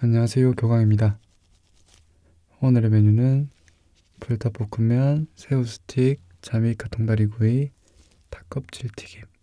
안녕하세요. 교광입니다. 오늘의 메뉴는 불닭볶음면, 새우 스틱, 자메이카 통다리구이, 닭껍질 튀김.